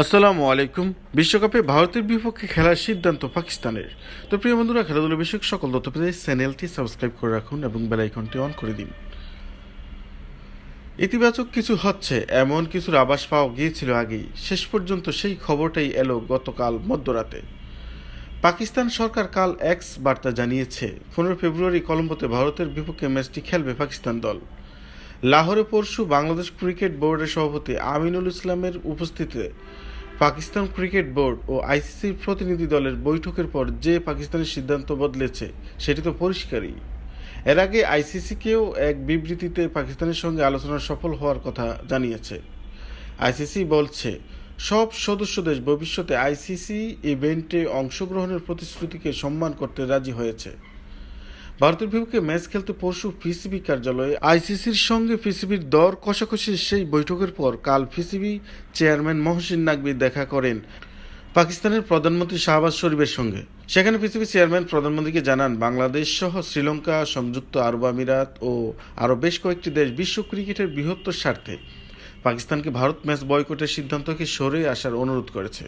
আসসালামু আলাইকুম। বিশ্বকাপে ভারতের বিপক্ষে খেলার সিদ্ধান্ত পাকিস্তানের। তো প্রিয় বন্ধুরা, খেলাধুলা বিষয়ক সকল তথ্য পেতে চ্যানেলটি সাবস্ক্রাইব করে রাখুন এবং বেল আইকনটি অন করে দিন। ইতিবাচক কিছু হচ্ছে, এমন কিছুর আভাস পাওয়া গিয়েছিল আগেই। শেষ পর্যন্ত সেই খবরটাই এলো গতকাল মধ্যরাতে। পাকিস্তান সরকার কাল এক্স বার্তা জানিয়েছে, পনেরো ফেব্রুয়ারি কলম্বোতে ভারতের বিপক্ষে ম্যাচটি খেলবে পাকিস্তান দল। লাহোরে পরশু বাংলাদেশ ক্রিকেট বোর্ডের সভাপতি আমিনুল ইসলামের উপস্থিতিতে পাকিস্তান ক্রিকেট বোর্ড ও আইসিসির প্রতিনিধি দলের বৈঠকের পর যে পাকিস্তানের সিদ্ধান্ত বদলেছে, সেটি তো পরিষ্কারই। এর আগে আইসিসিকেও এক বিবৃতিতে পাকিস্তানের সঙ্গে আলোচনা সফল হওয়ার কথা জানিয়েছে। আইসিসি বলছে, সব সদস্য দেশ ভবিষ্যতে আইসিসি ইভেন্টে অংশগ্রহণের প্রতিশ্রুতিকে সম্মান করতে রাজি হয়েছে। ভারতের বিপক্ষে ম্যাচ খেলতে পরশু পিসিবি কার্যালয়ে আইসিসির সঙ্গে পিসিবির দর কষাকষির সেই বৈঠকের পর কাল পিসিবি চেয়ারম্যান মহসিন নাকবি দেখা করেন পাকিস্তানের প্রধানমন্ত্রী শাহবাজ শরীফের সঙ্গে। সেখানে পিসিবি চেয়ারম্যান প্রধানমন্ত্রীকে জানান, বাংলাদেশ সহ শ্রীলঙ্কা, সংযুক্ত আরব আমিরাত ও আরও বেশ কয়েকটি দেশ বিশ্ব ক্রিকেটের বৃহত্তর স্বার্থে পাকিস্তানকে ভারত ম্যাচ বয়কটের সিদ্ধান্তকে সরে আসার অনুরোধ করেছে।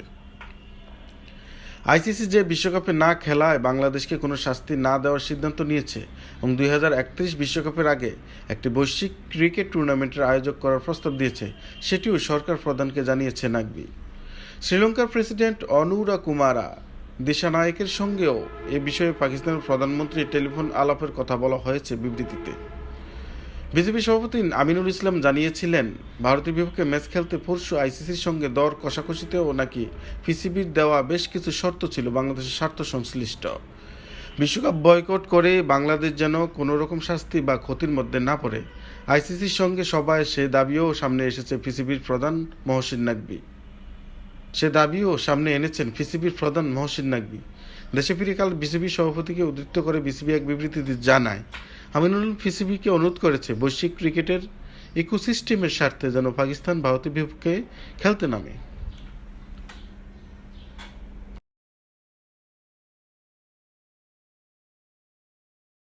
আইসিসি যে বিশ্বকাপে না খেলায় বাংলাদেশকে কোনো শাস্তি না দেওয়ার সিদ্ধান্ত নিয়েছে এবং দুই হাজার বিশ্বকাপের আগে একটি বৈশ্বিক ক্রিকেট টুর্নামেন্টের আয়োজক করার প্রস্তাব দিয়েছে, সেটিও সরকার প্রধানকে জানিয়েছে নাকবি শ্রীলঙ্কার প্রেসিডেন্ট অনুরা কুমারা দিশানায়কের সঙ্গেও এ বিষয়ে পাকিস্তানের প্রধানমন্ত্রী টেলিফোন আলাপের কথা বলা হয়েছে বিবৃতিতে। বিজেপি সভাপতি আমিনুল ইসলাম জানিয়েছিলেন ভারতের বিপক্ষে ম্যাচ খেলতে পরশু আইসিসির সঙ্গে দর কষাকষিতেও নাকি পিসিবির দেওয়া বেশ কিছু শর্ত ছিল বাংলাদেশের স্বার্থ সংশ্লিষ্ট। বিশ্বকাপ বয়কট করে বাংলাদেশ যেন কোনো রকম শাস্তি বা ক্ষতির মধ্যে না পড়ে। আইসিসির সঙ্গে সবাই সে দাবিও সামনে এসেছে পিসিবির প্রধান মহসিন নাকবি সে দাবিও সামনে এনেছেন পিসিবির প্রধান মহসিন নাকবি দেশে ফিরে কাল বিসিবি সভাপতিকে উদ্ধৃত করে বিসিবি এক বিবৃতিতে জানায় আমিনুল পিসিবিকে অনুরোধ করেছে বৈশ্বিক ক্রিকেটের ইকোসিস্টেমের স্বার্থে যেন পাকিস্তান ভারতের বিপক্ষে খেলতে নামে।